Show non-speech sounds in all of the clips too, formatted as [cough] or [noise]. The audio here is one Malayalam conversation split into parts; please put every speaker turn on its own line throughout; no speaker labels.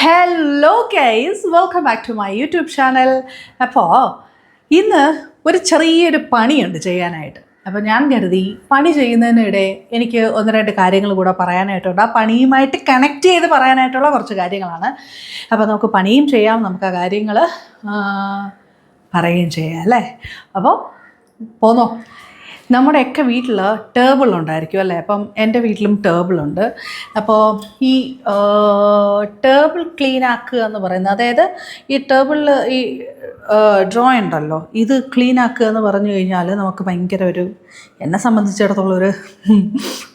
Hello guys welcome back to my YouTube channel അപ്പോൾ ഇന്ന് ഒരു ചെറിയൊരു പണിയുണ്ട് ചെയ്യാനായിട്ട്. അപ്പോൾ ഞാൻ കരുതി പണി ചെയ്യുന്നതിനിടെ എനിക്ക് ഒന്ന് രണ്ട് കാര്യങ്ങൾ കൂടെ പറയാനായിട്ടുണ്ട്. ആ പണിയുമായിട്ട് കണക്ട് ചെയ്ത് പറയാനായിട്ടുള്ള കുറച്ച് കാര്യങ്ങളാണ്. അപ്പോൾ നമുക്ക് പണിയും ചെയ്യാം. നമുക്ക് ആ കാര്യങ്ങൾ പറയുകയും ചെയ്യാം അല്ലേ? അപ്പോൾ പോന്നോ. നമ്മുടെയൊക്കെ വീട്ടിൽ ടേബിൾ ഉണ്ടായിരിക്കും അല്ലേ? അപ്പം എന്റെ വീട്ടിലും ടേബിളുണ്ട് അപ്പോൾ ഈ ടേബിൾ ക്ലീൻ ആക്കുക എന്ന് പറയുന്നത് അതായത് ഈ ടേബിളിൽ ഈ ഡ്രോ ഉണ്ടല്ലോ ഇത് ക്ലീൻ ആക്കുക എന്ന് പറഞ്ഞു കഴിഞ്ഞാൽ നമുക്ക് ഭയങ്കര ഒരു എന്നെ സംബന്ധിച്ചിടത്തോളം ഒരു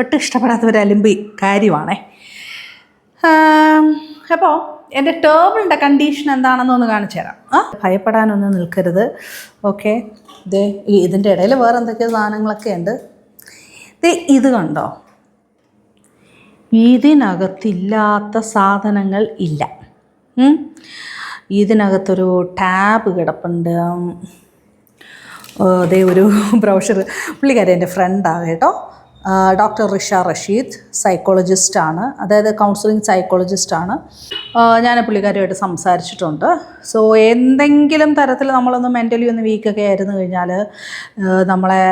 ഒട്ടും ഇഷ്ടപ്പെടാത്ത ഒരു അലിമ്പി കാര്യമാണേ. അപ്പോൾ എന്റെ ടേബിളിന്റെ കണ്ടീഷൻ എന്താണെന്ന് ഒന്ന് കാണിച്ചു തരാം. ആ? ഭയപ്പെടാനൊന്നും നിൽക്കരുത്. ഓക്കെ. ഇത് ഇതിന്റെ ഇടയിൽ വേറെ എന്തൊക്കെയോ സാധനങ്ങളൊക്കെ ഉണ്ട്. ഇത് കണ്ടോ? ഇതിനകത്തില്ലാത്ത സാധനങ്ങൾ ഇല്ല. ഇതിനകത്തൊരു ടാബ് കിടപ്പുണ്ട്. അതേ ഒരു [laughs] ബ്രൗഷർ പുള്ളിക്കാരി എന്റെ ഫ്രണ്ടാണ് കേട്ടോ. ഡോക്ടർ റിഷ റഷീദ് സൈക്കോളജിസ്റ്റാണ് അതായത് കൗൺസിലിംഗ് സൈക്കോളജിസ്റ്റാണ് ഞാൻ പുള്ളിക്കാരുമായിട്ട് സംസാരിച്ചിട്ടുണ്ട്. സോ എന്തെങ്കിലും തരത്തിൽ നമ്മളൊന്ന് മെന്റലി ഒന്ന് വീക്കൊക്കെ ആയിരുന്നു കഴിഞ്ഞാൽ നമ്മളെ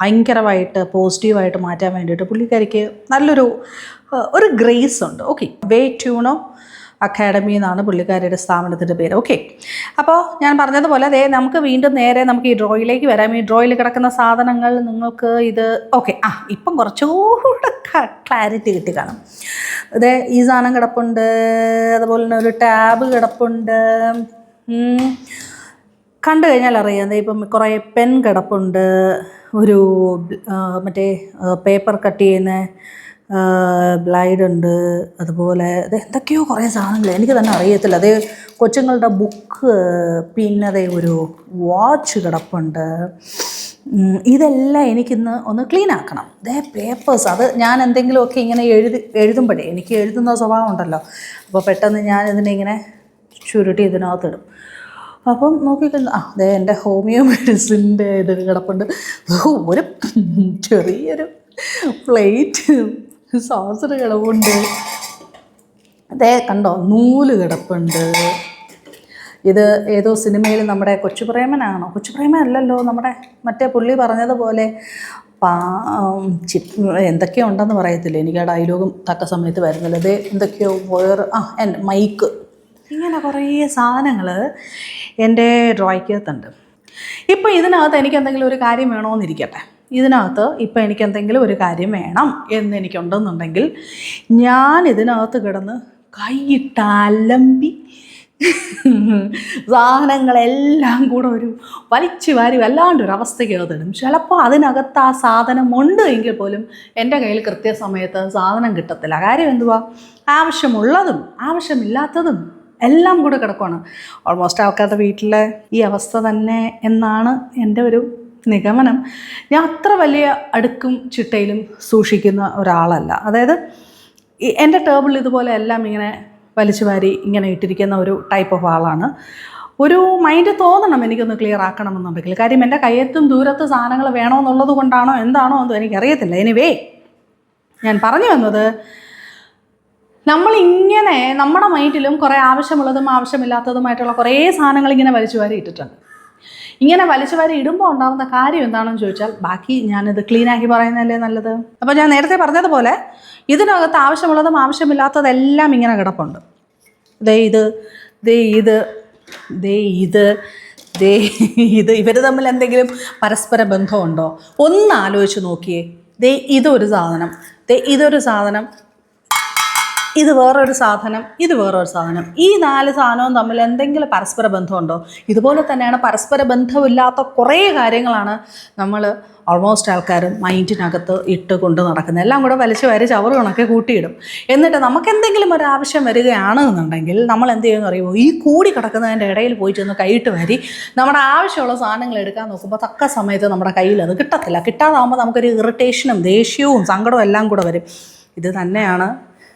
ഭയങ്കരമായിട്ട് പോസിറ്റീവായിട്ട് മാറ്റാൻ വേണ്ടിയിട്ട് പുള്ളിക്കാരിക്ക് നല്ലൊരു ഒരു ഗ്രേസ് ഉണ്ട്. ഓക്കെ വേ ട്യൂണോ അക്കാഡമി എന്നാണ് പുള്ളിക്കാരിയുടെ സ്ഥാപനത്തിന്റെ പേര്. ഓക്കെ അപ്പോൾ ഞാൻ പറഞ്ഞതുപോലെ അതേ നമുക്ക് വീണ്ടും നേരെ നമുക്ക് ഈ ഡ്രോയിലേക്ക് വരാം. ഈ ഡ്രോയിൽ കിടക്കുന്ന സാധനങ്ങൾ നിങ്ങൾക്ക് ഇത് ഓക്കെ ആ ഇപ്പം കുറച്ചുകൂടെ ക്ലാരിറ്റി കിട്ടി കാണും. അതെ ഈ സാധനം കിടപ്പുണ്ട് അതുപോലെ തന്നെ ഒരു ടാബ് കിടപ്പുണ്ട് കണ്ടു കഴിഞ്ഞാൽ അറിയാം ഇപ്പം കുറേ പെൻ കിടപ്പുണ്ട് ഒരു മറ്റേ പേപ്പർ കട്ട് ചെയ്യുന്ന ബ്ലൈഡ് ഉണ്ട് അതുപോലെ അത് എന്തൊക്കെയോ കുറേ സാധനങ്ങൾ എനിക്ക് തന്നെ അറിയത്തില്ല. അതേ കൊച്ചുങ്ങളുടെ ബുക്ക് പിന്നെ അതേ ഒരു വാച്ച് കിടപ്പുണ്ട്. ഇതെല്ലാം എനിക്കിന്ന് ഒന്ന് ക്ലീൻ ആക്കണം. ദേ പേപ്പേഴ്സ് അത് ഞാൻ എന്തെങ്കിലുമൊക്കെ ഇങ്ങനെ എഴുതി എഴുതുമ്പോഴേ എനിക്ക് എഴുതുന്ന സ്വഭാവം ഉണ്ടല്ലോ. അപ്പോൾ പെട്ടെന്ന് ഞാൻ ഇതിനെ ഇങ്ങനെ ചുരുട്ടി ഇതിനകത്തിടും. അപ്പം നോക്കിക്കഴിഞ്ഞാൽ ആ അതെ എന്റെ ഹോമിയോ മെഡിസിന്റെ ഇത് കിടപ്പുണ്ട്. ഒരു ചെറിയൊരു പ്ലേറ്റ് സോസർ കിടപ്പുണ്ട് അതേ കണ്ടോ നൂൽ കിടപ്പുണ്ട്. ഇത് ഏതോ സിനിമയിൽ നമ്മുടെ കൊച്ചുപ്രേമനാണോ? കൊച്ചുപ്രേമൻ അല്ലല്ലോ നമ്മുടെ മറ്റേ പുള്ളി പറഞ്ഞതുപോലെ പാ ചി എന്തൊക്കെയോ ഉണ്ടെന്ന് പറയത്തില്ല? എനിക്ക് ആ ഡയലോഗും തക്ക സമയത്ത് വരുന്നില്ല. ഇത് എന്തൊക്കെയോ വേറെ ആ എന്റെ മൈക്ക്. ഇങ്ങനെ കുറേ സാധനങ്ങൾ എന്റെ ഡ്രോയ്ക്കകത്തുണ്ട്. ഇപ്പോൾ ഇതിനകത്ത് എനിക്ക് എന്തെങ്കിലും ഒരു കാര്യം വേണമെന്നിരിക്കട്ടെ ഇതിനകത്ത് ഇപ്പം എനിക്ക് എന്തെങ്കിലും ഒരു കാര്യം വേണം എന്ന് എനിക്കുണ്ടെന്നുണ്ടെങ്കിൽ ഞാൻ ഇതിനകത്ത് കിടന്ന് കൈയിട്ട് അലമ്പി സാധനങ്ങളെല്ലാം കൂടെ ഒരു വലിച്ചു വാരി വല്ലാണ്ടൊരു അവസ്ഥയ്ക്കകത്തിടും ചിലപ്പോൾ അതിനകത്ത് ആ സാധനം ഉണ്ട് എങ്കിൽ പോലും എന്റെ കയ്യിൽ കൃത്യസമയത്ത് സാധനം കിട്ടത്തില്ല. കാര്യം എന്തുവാ? ആവശ്യമുള്ളതും ആവശ്യമില്ലാത്തതും എല്ലാം കൂടെ കിടക്കുവാണ്. ഓൾമോസ്റ്റ് ആൾക്കാരുടെ വീട്ടിലെ ഈ അവസ്ഥ തന്നെ എന്നാണ് എന്റെ ഒരു നിഗമനം ഞാൻ അത്ര വലിയ അടുക്കും ചിട്ടയിലും സൂക്ഷിക്കുന്ന ഒരാളല്ല. അതായത് എന്റെ ടേബിൾ ഇതുപോലെ എല്ലാം ഇങ്ങനെ വലിച്ചു വാരി ഇങ്ങനെ ഇട്ടിരിക്കുന്ന ഒരു ടൈപ്പ് ഓഫ് ആളാണ്. ഒരു മൈൻഡ് തോന്നണം എനിക്കൊന്ന് ക്ലിയർ ആക്കണമെന്നുണ്ടെങ്കിൽ. കാര്യം എന്റെ കയ്യെത്തും ദൂരത്ത് സാധനങ്ങൾ വേണമെന്നുള്ളത് കൊണ്ടാണോ എന്താണോ എന്തോ എനിക്കറിയത്തില്ല. എനിവേ ഞാൻ പറഞ്ഞു വന്നത് നമ്മളിങ്ങനെ നമ്മുടെ മൈൻഡിലും കുറേ ആവശ്യമുള്ളതും ആവശ്യമില്ലാത്തതുമായിട്ടുള്ള കുറേ സാധനങ്ങൾ ഇങ്ങനെ വലിച്ചു വാരി ഇട്ടിട്ടുണ്ട്. ഇങ്ങനെ വലിച്ചു വാരി ഇടുമ്പോൾ ഉണ്ടാകുന്ന കാര്യം എന്താണെന്ന് ചോദിച്ചാൽ ബാക്കി ഞാനിത് ക്ലീനാക്കി പറയുന്നതല്ലേ നല്ലത്? അപ്പോൾ ഞാൻ നേരത്തെ പറഞ്ഞതുപോലെ ഇതിനകത്ത് ആവശ്യമുള്ളതും ആവശ്യമില്ലാത്തതെല്ലാം ഇങ്ങനെ കിടപ്പുണ്ട്. ദേ ഇത് ദേ ഇത് ദേ ഇത് ദേ ഇത്. ഇവർ തമ്മിൽ എന്തെങ്കിലും പരസ്പര ബന്ധമുണ്ടോ? ഒന്ന് ആലോചിച്ച് നോക്കിയേ. ദേ ഇതൊരു സാധനം. ദേ ഇതൊരു സാധനം. ഇത് വേറൊരു സാധനം ഇത് വേറൊരു സാധനം. ഈ നാല് സാധനവും തമ്മിൽ എന്തെങ്കിലും പരസ്പര ബന്ധമുണ്ടോ? ഇതുപോലെ തന്നെയാണ് പരസ്പര ബന്ധമില്ലാത്ത കുറേ കാര്യങ്ങളാണ് നമ്മൾ ഓൾമോസ്റ്റ് ആൾക്കാർ മൈൻഡിനകത്ത് ഇട്ട് കൊണ്ട് നടക്കുന്നത്. എല്ലാം കൂടെ വലിച്ചു വാരി ചവറ് കണക്കെ കൂട്ടിയിടും. എന്നിട്ട് നമുക്ക് എന്തെങ്കിലും ഒരു ആവശ്യം വരികയാണ് എന്നുണ്ടെങ്കിൽ നമ്മൾ എന്ത് ചെയ്യുമെന്ന് അറിയുമോ? ഈ കൂടി കിടക്കുന്നതിന്റെ ഇടയിൽ പോയി ചെന്ന് കൈയിട്ട് വരി നമ്മുടെ ആവശ്യമുള്ള സാധനങ്ങൾ എടുക്കാൻ നോക്കുമ്പോൾ തക്ക സമയത്ത് നമ്മുടെ കയ്യിൽ അത് കിട്ടത്തില്ല. കിട്ടാതാകുമ്പോൾ നമുക്കൊരു ഇറിറ്റേഷനും ദേഷ്യവും സങ്കടവും എല്ലാം കൂടെ വരും. ഇത് തന്നെയാണ്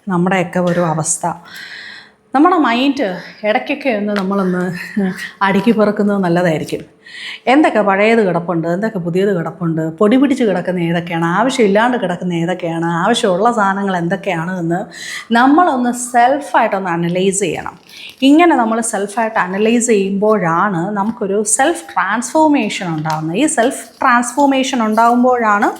നമ്മുടെയൊക്കെ ഒരു അവസ്ഥ. നമ്മുടെ മൈൻഡ് ഇടയ്ക്കൊക്കെ ഒന്ന് നമ്മളൊന്ന് അടുക്കി പിറക്കുന്നത് നല്ലതായിരിക്കും. എന്തൊക്കെ പഴയത് കിടപ്പുണ്ട് എന്തൊക്കെ പുതിയത് കിടപ്പുണ്ട് പൊടി പിടിച്ച് കിടക്കുന്ന ഏതൊക്കെയാണ് ആവശ്യമില്ലാണ്ട് കിടക്കുന്ന ഏതൊക്കെയാണ് ആവശ്യമുള്ള സാധനങ്ങൾ എന്തൊക്കെയാണ് എന്ന് നമ്മളൊന്ന് സെൽഫായിട്ടൊന്ന് അനലൈസ് ചെയ്യണം. ഇങ്ങനെ നമ്മൾ സെൽഫായിട്ട് അനലൈസ് ചെയ്യുമ്പോഴാണ് നമുക്കൊരു സെൽഫ് ട്രാൻസ്ഫോർമേഷൻ ഉണ്ടാകുന്നത് ഈ സെൽഫ് ട്രാൻസ്ഫോർമേഷൻ ഉണ്ടാകുമ്പോഴാണ്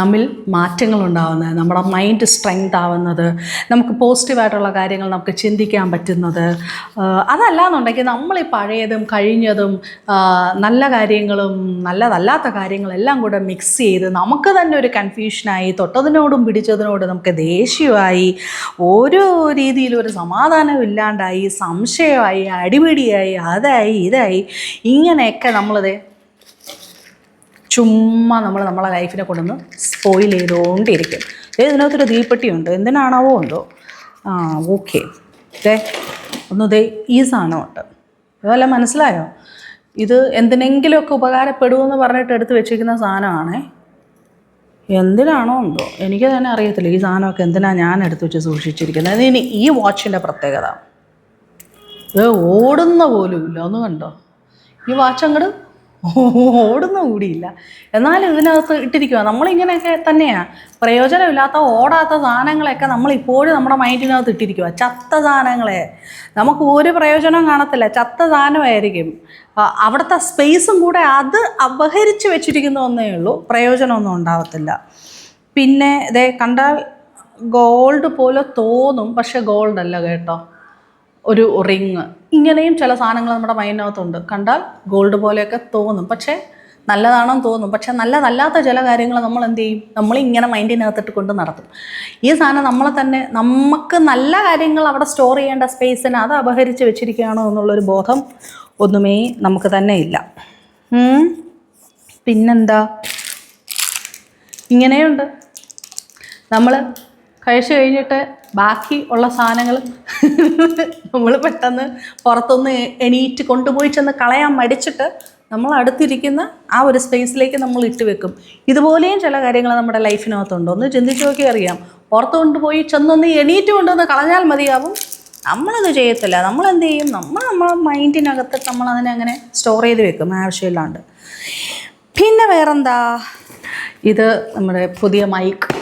നമ്മിൽ മാറ്റങ്ങൾ ഉണ്ടാവുന്നത് നമ്മുടെ മൈൻഡ് സ്ട്രെങ്ത് ആവുന്നത് നമുക്ക് പോസിറ്റീവായിട്ടുള്ള കാര്യങ്ങൾ നമുക്ക് ചിന്തിക്കാൻ പറ്റുന്നത്. അതല്ല അതല്ലാന്നുണ്ടെങ്കിൽ നമ്മൾ ഈ പഴയതും കഴിഞ്ഞതും നല്ല കാര്യങ്ങളും നല്ലതല്ലാത്ത കാര്യങ്ങളെല്ലാം കൂടെ മിക്സ് ചെയ്ത് നമുക്ക് തന്നെ ഒരു കൺഫ്യൂഷനായി തൊട്ടതിനോടും പിടിച്ചതിനോടും നമുക്ക് ദേഷ്യമായി ഓരോ രീതിയിലും ഒരു സമാധാനം ഇല്ലാണ്ടായി സംശയമായി അടിപിടിയായി അതായി ഇതായി ഇങ്ങനെയൊക്കെ നമ്മളിത് ചുമ്മാ നമ്മൾ നമ്മളെ ലൈഫിനെ കൊണ്ടൊന്ന് സ്പോയിൽ ചെയ്തുകൊണ്ടിരിക്കും ഇതിനകത്തൊരു തീപ്പെട്ടിയുണ്ട്. എന്തിനാണാവോ ഉണ്ടോ ആ ഓക്കെ ദേ ഒന്ന് ദേ ഈ സാധനമുണ്ട്. അതല്ല മനസ്സിലായോ? ഇത് എന്തിനെങ്കിലുമൊക്കെ ഉപകാരപ്പെടുമെന്ന് പറഞ്ഞിട്ട് എടുത്ത് വെച്ചിരിക്കുന്ന സാധനമാണേ. എന്തിനാണോ ഉണ്ടോ എനിക്ക് തന്നെ അറിയത്തില്ല. ഈ സാധനമൊക്കെ എന്തിനാണ് ഞാൻ എടുത്ത് വെച്ച് സൂക്ഷിച്ചിരിക്കുന്നത്? ഇനി ഈ വാച്ചിന്റെ പ്രത്യേകത. ഇത് ഓടുന്ന പോലും ഇല്ല. ഒന്ന് കണ്ടോ? ഈ വാച്ച് അങ്ങോട്ട് ഓടുന്ന കൂടിയില്ല. എന്നാലും ഇതിനകത്ത് ഇട്ടിരിക്കുക നമ്മളിങ്ങനെയൊക്കെ തന്നെയാണ് പ്രയോജനമില്ലാത്ത ഓടാത്ത സാധനങ്ങളെയൊക്കെ നമ്മൾ ഇപ്പോഴും നമ്മുടെ മൈൻഡിനകത്ത് ഇട്ടിരിക്കുക ചത്ത സാധനങ്ങളെ. നമുക്ക് ഒരു പ്രയോജനവും കാണത്തില്ല. ചത്ത സാധനമായിരിക്കും. അവിടുത്തെ സ്പേസും കൂടെ അത് അപഹരിച്ച് വെച്ചിരിക്കുന്ന ഒന്നേ ഉള്ളൂ. പ്രയോജനമൊന്നും ഉണ്ടാവത്തില്ല. പിന്നെ ഇതേ കണ്ടാൽ ഗോൾഡ് പോലെ തോന്നും. പക്ഷെ ഗോൾഡല്ല കേട്ടോ. ഒരു റിങ്. ഇങ്ങനെയും ചില സാധനങ്ങൾ നമ്മുടെ മൈൻഡിനകത്തുണ്ട്. കണ്ടാൽ ഗോൾഡ് പോലെയൊക്കെ തോന്നും. പക്ഷേ നല്ലതാണെന്ന് തോന്നും. പക്ഷേ നല്ലതല്ലാത്ത ചില കാര്യങ്ങൾ നമ്മൾ എന്ത് ചെയ്യും? നമ്മൾ ഇങ്ങനെ മൈൻഡിനകത്തിട്ട് കൊണ്ട് നടത്തും. ഈ സാധനം നമ്മളെ തന്നെ നമുക്ക് നല്ല കാര്യങ്ങൾ അവിടെ സ്റ്റോർ ചെയ്യേണ്ട സ്പേസിന് അത് അപഹരിച്ച് വെച്ചിരിക്കുകയാണോ എന്നുള്ളൊരു ബോധം ഒന്നുമേ നമുക്ക് തന്നെ ഇല്ല. പിന്നെന്താ? ഇങ്ങനെയുണ്ട്. നമ്മൾ കഴിച്ചു കഴിഞ്ഞിട്ട് ബാക്കി ഉള്ള സാധനങ്ങൾ നമ്മൾ പെട്ടെന്ന് പുറത്തൊന്ന് എണീറ്റ് കൊണ്ടുപോയി ചെന്ന് കളയാൻ മടിച്ചിട്ട് നമ്മൾ അടുത്തിരിക്കുന്ന ആ ഒരു സ്പേസിലേക്ക് നമ്മൾ ഇട്ട് വെക്കും. ഇതുപോലെയും ചില കാര്യങ്ങൾ നമ്മുടെ ലൈഫിനകത്തുണ്ട്. ഒന്ന് ചിന്തിച്ച് നോക്കി അറിയാം. പുറത്ത് കൊണ്ടുപോയി ചെന്നൊന്ന് എണീറ്റ് കൊണ്ടുവന്ന് കളഞ്ഞാൽ മതിയാവും. നമ്മളത് ചെയ്യത്തില്ല. നമ്മൾ എന്ത് ചെയ്യും? നമ്മൾ നമ്മളെ മൈൻഡിനകത്ത് നമ്മൾ അതിനെ അങ്ങനെ സ്റ്റോർ ചെയ്ത് വെക്കും ആവശ്യമില്ലാണ്ട്. പിന്നെ വേറെന്താ? ഇത് നമ്മുടെ പുതിയ മൈക്ക്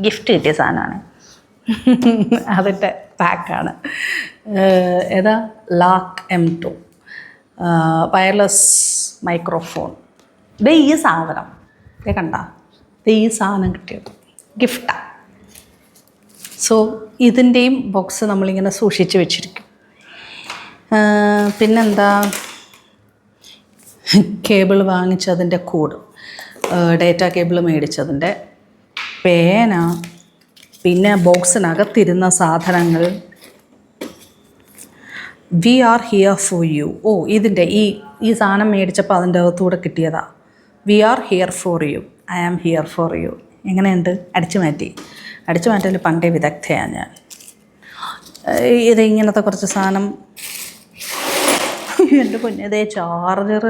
ഗിഫ്റ്റ് കിട്ടിയ സാധനമാണ്. അതിന്റെ പാക്കാണ്. ഏതാ? Lark M two wireless microphone ദേ ഈ സാധനം. ദേ കണ്ട? ദേ ഈ സാധനം കിട്ടിയത്. ഗിഫ്റ്റാണ് സോ ഇതിന്റെയും ബോക്സ് നമ്മളിങ്ങനെ സൂക്ഷിച്ച് വെച്ചിരിക്കും. പിന്നെന്താ? കേബിൾ വാങ്ങിച്ചതിന്റെ കൂട്. ഡേറ്റ കേബിൾ മേടിച്ചതിന്റെ പേന. പിന്നെ ബോക്സിനകത്തിരുന്ന സാധനങ്ങൾ. We are here for you. ഓ ഇതിന്റെ ഈ ഈ സാധനം മേടിച്ചപ്പോൾ അതിന്റെ അകത്തൂടെ കിട്ടിയതാ. We are here for you. I am here for you. എങ്ങനെയുണ്ട്? അടിച്ചു മാറ്റി. അടിച്ചു മാറ്റൽ പണ്ടേ വിദഗ്ധയാണ് ഞാൻ. ഇത് ഇങ്ങനത്തെ കുറച്ച് സാധനം. എന്റെ കുഞ്ഞതേ ചാർജർ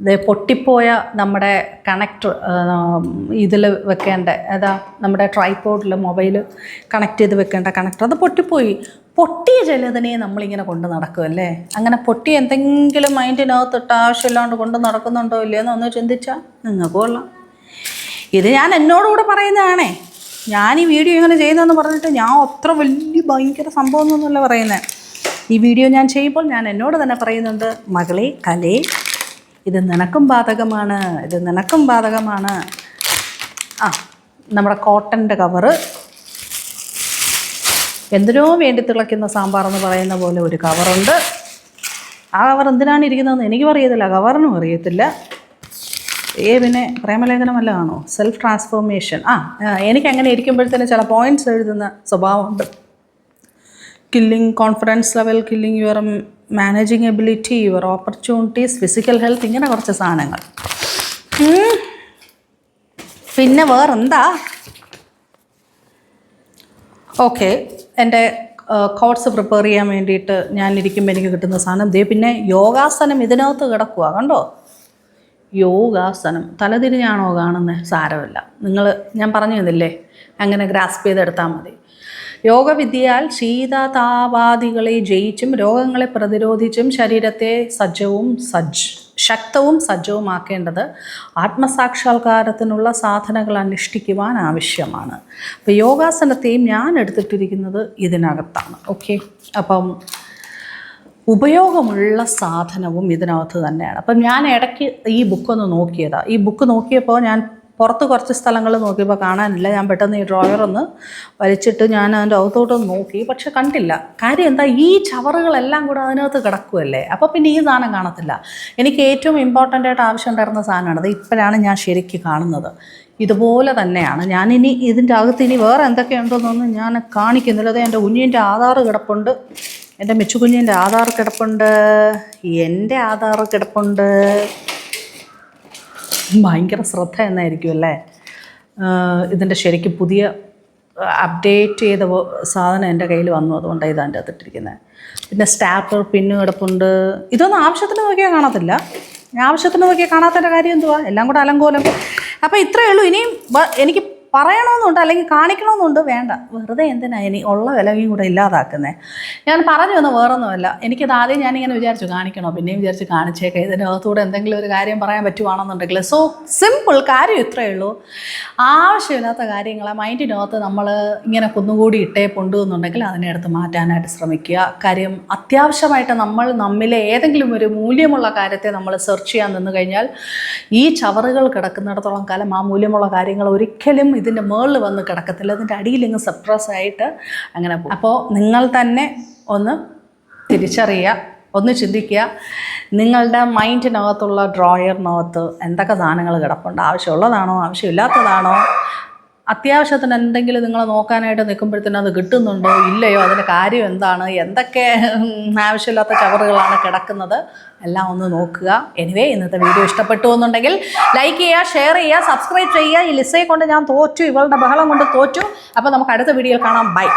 പൊട്ടിപ്പോയ നമ്മുടെ കണക്ടർ ഇതിൽ വെക്കേണ്ട ഏതാ നമ്മുടെ ട്രൈപോഡിൽ മൊബൈൽ കണക്ട് ചെയ്ത് വെക്കേണ്ട കണക്ടർ അത് പൊട്ടിപ്പോയി. പൊട്ടിയ ചിലതിനെ നമ്മളിങ്ങനെ കൊണ്ട് നടക്കുമല്ലേ അങ്ങനെ പൊട്ടിയ എന്തെങ്കിലും മൈൻഡിനകത്തിട്ട് ആവശ്യമില്ലാണ്ട് കൊണ്ട് നടക്കുന്നുണ്ടോ ഇല്ലയെന്ന് ഒന്ന് ചിന്തിച്ചാൽ നിങ്ങൾക്ക് കൊള്ളാം. ഇത് ഞാൻ എന്നോടുകൂടെ പറയുന്നതാണേ. ഞാൻ ഈ വീഡിയോ ഇങ്ങനെ ചെയ്യുന്നതെന്ന് പറഞ്ഞിട്ട് ഞാൻ അത്ര വലിയ ഭയങ്കര സംഭവം എന്നൊന്നുമല്ല പറയുന്നത് ഈ വീഡിയോ ഞാൻ ചെയ്യുമ്പോൾ ഞാൻ എന്നോട് തന്നെ പറയുന്നുണ്ട് മകളെ കലേ ഇത് നിനക്കും ബാധകമാണ് ഇത് നിനക്കും ബാധകമാണ്. ആ നമ്മുടെ കോട്ടന്റെ കവറ്. എന്തിനോ വേണ്ടി തിളയ്ക്കുന്ന സാമ്പാർ എന്ന് പറയുന്ന പോലെ ഒരു കവറുണ്ട്. ആ കവർ എന്തിനാണ് ഇരിക്കുന്നതെന്ന് എനിക്കും അറിയത്തില്ല കവറിനും അറിയത്തില്ല. ഏ പിന്നെ പ്രേമലേഖനമല്ല ആണോ സെൽഫ് ട്രാൻസ്ഫോർമേഷൻ ആ എനിക്ക് അങ്ങനെ ഇരിക്കുമ്പോഴത്തേന് ചില പോയിന്റ്സ് എഴുതുന്ന സ്വഭാവമുണ്ട്. Killing confidence level killing your managing ability your opportunities physical health ഇങ്ങനെ കുറച്ച് സാധനങ്ങൾ. പിന്നെ വേറെന്താ? ഓക്കെ എന്റെ കോഴ്സ് പ്രിപ്പയർ ചെയ്യാൻ വേണ്ടിയിട്ട് ഞാൻ ഇരിക്കുമ്പോൾ എനിക്ക് കിട്ടുന്ന സാധനം ദേ പിന്നെ യോഗാസനം ഇതിനകത്ത് കിടക്കുക കണ്ടോ? യോഗാസനം. തലതിരിഞ്ഞാണോ കാണുന്നത് സാരമില്ല. നിങ്ങൾ ഞാൻ പറഞ്ഞു തന്നില്ലേ അങ്ങനെ ഗ്രാസ്പ് ചെയ്തെടുത്താൽ മതി. യോഗവിദ്യയാൽ ശീതതാപാധികളെ ജയിച്ചും രോഗങ്ങളെ പ്രതിരോധിച്ചും ശരീരത്തെ സജ്ജവും സജ്ജ് ശക്തവും സജ്ജവുമാക്കേണ്ടത് ആത്മസാക്ഷാത്കാരത്തിനുള്ള സാധനങ്ങൾ അനുഷ്ഠിക്കുവാൻ ആവശ്യമാണ്. അപ്പോൾ യോഗാസനത്തെയും ഞാൻ എടുത്തിട്ടിരിക്കുന്നത് ഇതിനകത്താണ്. ഓക്കെ അപ്പം ഉപയോഗമുള്ള സാധനവും ഇതിനകത്ത് തന്നെയാണ്. അപ്പം ഞാൻ ഇടയ്ക്ക് ഈ ബുക്കൊന്ന് നോക്കിയതാണ് ഈ ബുക്ക് നോക്കിയപ്പോൾ ഞാൻ പുറത്ത് കുറച്ച് സ്ഥലങ്ങൾ നോക്കിയപ്പോൾ കാണാനില്ല. ഞാൻ പെട്ടെന്ന് ഈ ഡ്രോയർ ഒന്ന് വലിച്ചിട്ട് ഞാൻ അതിന്റെ അകത്തോട്ടൊന്ന് നോക്കി. പക്ഷെ കണ്ടില്ല. കാര്യം എന്താ? ഈ ചവറുകളെല്ലാം കൂടെ അതിനകത്ത് കിടക്കുമല്ലേ അപ്പോൾ പിന്നെ ഈ സാധനം കാണത്തില്ല. എനിക്ക് ഏറ്റവും ഇമ്പോർട്ടന്റ് ആയിട്ട് ആവശ്യം ഉണ്ടായിരുന്ന സാധനമാണ്. അത് ഇപ്പോഴാണ് ഞാൻ ശരിക്ക് കാണുന്നത്. ഇതുപോലെ തന്നെയാണ്. ഞാനിനി ഇതിന്റെ അകത്ത് ഇനി വേറെ എന്തൊക്കെയുണ്ടെന്നൊന്നും ഞാൻ കാണിക്കുന്നില്ല. അത് എന്റെ കുഞ്ഞിന്റെ ആധാർ കിടപ്പുണ്ട്. എന്റെ മെച്ചുകുഞ്ഞിന്റെ ആധാർ കിടപ്പുണ്ട്. എന്റെ ആധാർ കിടപ്പുണ്ട്. ഭയങ്കര ശ്രദ്ധ എന്നായിരിക്കും അല്ലേ ഇതിന്റെ ശരിക്കും പുതിയ അപ്ഡേറ്റ് ചെയ്ത സാധനം എന്റെ കയ്യിൽ വന്നു. അതുകൊണ്ടാണ് ഇത് അതിന്റെ അകത്തിട്ടിരിക്കുന്നത്. പിന്നെ സ്റ്റാപ്പർ പിന്നും കിടപ്പുണ്ട്. ഇതൊന്നും ആവശ്യത്തിന് നോക്കിയാൽ കാണത്തില്ല. ആവശ്യത്തിന് നോക്കിയാൽ കാണാത്തതിന്റെ കാര്യം എന്തുവാ? എല്ലാം കൂടെ അലങ്കോലം. അപ്പോൾ ഇത്രയേ ഉള്ളൂ. ഇനിയും എനിക്ക് പറയണമെന്നുണ്ട് അല്ലെങ്കിൽ കാണിക്കണമെന്നുണ്ട് വേണ്ട. വെറുതെ എന്തിനാ ഇനി ഉള്ള വിലയും കൂടെ ഇല്ലാതാക്കുന്നത് ഞാൻ പറഞ്ഞു വന്ന വേറൊന്നുമല്ല. എനിക്കത് ആദ്യം ഞാനിങ്ങനെ വിചാരിച്ചു കാണിക്കണോ? പിന്നെയും വിചാരിച്ച് കാണിച്ചേക്കാം. ഇതിന്റെ അകത്തൂടെ എന്തെങ്കിലും ഒരു കാര്യം പറയാൻ പറ്റുവാണെന്നുണ്ടെങ്കിൽ സോ സിമ്പിൾ കാര്യം ഇത്രയേ ഉള്ളൂ. ആവശ്യമില്ലാത്ത കാര്യങ്ങളെ മൈൻഡിനകത്ത് നമ്മൾ ഇങ്ങനെ കുന്നുകൂടി ഇട്ടേ കൊണ്ടുവന്നുണ്ടെങ്കിൽ അതിനെ എടുത്ത് മാറ്റാനായിട്ട് ശ്രമിക്കുക. കാര്യം അത്യാവശ്യമായിട്ട് നമ്മൾ നമ്മിലെ ഏതെങ്കിലും ഒരു മൂല്യമുള്ള കാര്യത്തെ നമ്മൾ സെർച്ച് ചെയ്യാൻ നിന്ന് കഴിഞ്ഞാൽ ഈ ചവറുകൾ കിടക്കുന്നിടത്തോളം കാലം ആ മൂല്യമുള്ള കാര്യങ്ങൾ ഒരിക്കലും ഇതിന്റെ മുകളിൽ വന്ന് കിടക്കത്തില്ല. അതിന്റെ അടിയിൽ ഇങ്ങ് സപ്രസ് ആയിട്ട് അങ്ങനെ പോകും. അപ്പോൾ നിങ്ങൾ തന്നെ ഒന്ന് തിരിച്ചറിയുക ഒന്ന് ചിന്തിക്കുക. നിങ്ങളുടെ മൈൻഡിനകത്തുള്ള ഡ്രോയറിനകത്ത് എന്തൊക്കെ സാധനങ്ങൾ കിടപ്പുണ്ട്? ആവശ്യമുള്ളതാണോ? ആവശ്യമില്ലാത്തതാണോ? അത്യാവശ്യത്തിന് എന്തെങ്കിലും നിങ്ങൾ നോക്കാനായിട്ട് നിൽക്കുമ്പോഴത്തേനും അത് കിട്ടുന്നുണ്ടോ? ഇല്ലയോ? അതിന്റെ കാര്യം എന്താണ്? എന്തൊക്കെ ആവശ്യമില്ലാത്ത ചവറുകളാണ് കിടക്കുന്നത്? എല്ലാം ഒന്ന് നോക്കുക. എനിവേ ഇന്നത്തെ വീഡിയോ ഇഷ്ടപ്പെട്ടു എന്നുണ്ടെങ്കിൽ ലൈക്ക് ചെയ്യുക ഷെയർ ചെയ്യുക സബ്സ്ക്രൈബ് ചെയ്യുക. ഈ ലിസയെ കൊണ്ട് ഞാൻ തോറ്റു ഇവളുടെ ബഹളം കൊണ്ട് തോറ്റു. അപ്പോൾ നമുക്ക് അടുത്ത വീഡിയോ കാണാം. ബൈ